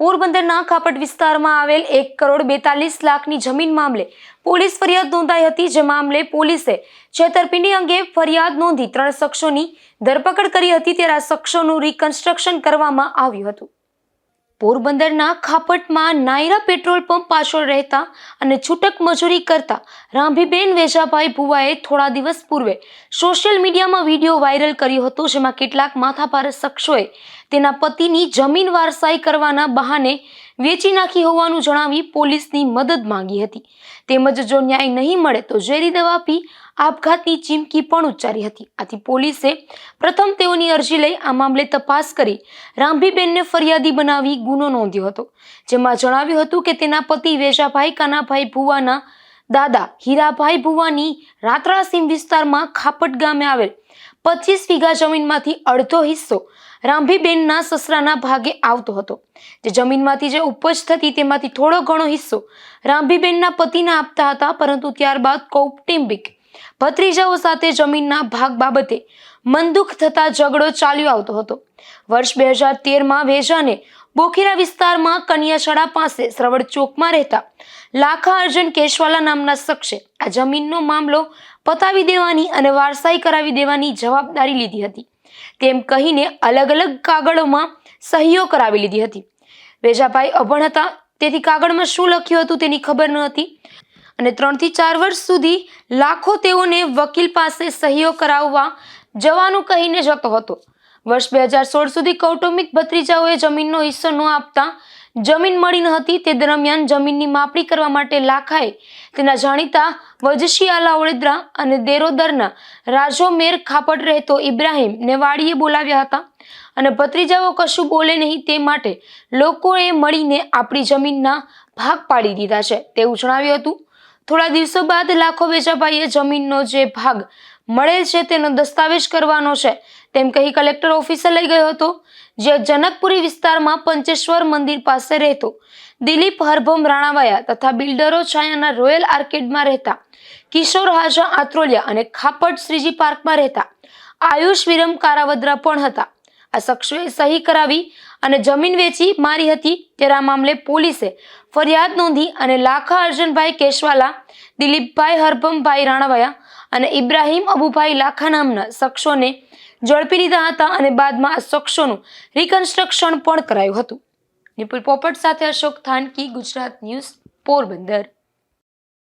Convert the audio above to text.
પોરબંદરના કાપડ વિસ્તારમાં આવેલ એક કરોડ બેતાલીસ લાખની જમીન મામલે પોલીસ ફરિયાદ નોંધાઈ હતી, જે મામલે પોલીસે છેતરપિંડી અંગે ફરિયાદ નોંધી ત્રણ શખ્સોની ધરપકડ કરી હતી. ત્યારે આ શખ્સોનું રિકન્સ્ટ્રક્શન કરવામાં આવ્યું હતું. પોરબંદરના ખાપટમાં નાયરા પેટ્રોલ પંપ પાછળ રહેતા અને છૂટક મજૂરી કરતા રાંભીબેન વેજાભાઈ ભુવાએ થોડા દિવસ પૂર્વે સોશિયલ મીડિયામાં વીડિયો વાયરલ કર્યો હતો, જેમાં કેટલાક માથાભારે શખ્સોએ તેના પતિની જમીન વારસાઈ કરવાના બહાને વેચી નાખી હોવાનું જણાવી પોલીસની મદદ માંગી હતી. તેમજ જો ન્યાય નહીં મળે તો ઝેરી દવા પી આપઘાતની ચીમકી પણ ઉચ્ચારી હતી. આથી પોલીસે પ્રથમ તેઓની અરજી લઈ આ મામલે તપાસ કરી રામભીબેનને ફરિયાદી બનાવી ગુનો નોંધ્યો હતો. જેમાં જણાવ્યું હતું કે તેના પતિ વેશાભાઈ કાનાભાઈ ભુવાના દાદા હીરાભાઈ ભુવાની રાત્રાસીમ વિસ્તારમાં ખાપટ ગામે આવેલ પચીસ વીઘા જમીનમાંથી અડધો હિસ્સો રામભીબેનના સસરાના ભાગે આવતો હતો. જે જમીનમાંથી જે ઉપજ થતી તેમાંથી થોડો ઘણો હિસ્સો રામભીબેનના પતિને આપતા હતા, પરંતુ ત્યારબાદ કૌટુંબિક ભત્રીજાઓ સાથે જમીનના ભાગ બાબતે મનદુખ થતા ઝઘડો ચાલ્યો આવતો હતો. વર્ષ બે હજાર તેરમાં વેજાને બોખીરા વિસ્તારમાં કન્યાશાળા પાસે શ્રવણ ચોકમાં રહેતા લાખા અર્જન કેશવાલા નામના શખ્સે આ જમીનનો મામલો પતાવી દેવાની અને વારસાઈ કરાવી દેવાની જવાબદારી લીધી હતી. તેમ કહીને અલગ અલગ કાગળોમાં સહીઓ કરાવી લીધી હતી. વેજાભાઈ અભણ હતા, તેથી કાગળમાં શું લખ્યું હતું તેની ખબર ન હતી. અને ત્રણથી ચાર વર્ષ સુધી લાખો તેઓને વકીલ પાસે સહીઓ કરાવવા જવાનું કહીને જતો હતો. વર્ષ બે હજાર સોળ સુધી કૌટુંબિક ભત્રીજાઓએ જમીનનો હિસ્સો ન આપતા જમીન મળી ન હતી તે દરમિયાન જમીનની માપણી કરવા માટે લાખાએ તેના જાણીતા વજશી આલા ઓળેદરા અને દેરોદરના રાજો મેર ખાપડ રહેતો ઇબ્રાહિમ ને વાડીએ બોલાવ્યા હતા અને ભત્રીજાઓ કશું બોલે નહીં તે માટે લોકોએ મળીને આપણી જમીનના ભાગ પાડી દીધા છે. તેવું જણાવ્યું હતું. થોડા દિવસો બાદ લાખો વેચાભાઈએ જમીનનો જે ભાગ મળેલ છે તેનો દસ્તાવેજ કરવાનો છે. તેમ કહી કલેક્ટર ઓફિસે લઈ ગયો હતો, જે જનકપુરી વિસ્તારમાં પંચેશ્વર મંદિર પાસે રહેતો. દિલીપ હરભમ રાણાવાયા તથા બિલ્ડરો છાયાના રોયલ આર્કેડમાં રહેતા. કિશોર હાજા આત્રોલિયા અને ખાપટ શ્રીજી પાર્કમાં રહેતા. આયુષ વિરમ કારાવદ્રા પણ હતા. આ શખ્સોએ સહી કરાવી અને જમીન વેચી મારી હતી, ત્યારે આ મામલે પોલીસે ફરિયાદ નોંધી અને લાખા અર્જનભાઈ કેશવાલા, દિલીપભાઈ હરભમભાઈ રાણાવાયા અને ઇબ્રાહિમ અબુભાઈ લાખા નામના શખ્સોને ઝડપી લીધા હતા અને બાદમાં આ શખ્સોનું રિકન્સ્ટ્રક્શન પણ કરાયું હતું. નિપુલ પોપટ સાથે અશોક થાનકી, ગુજરાત ન્યૂઝ, પોરબંદર.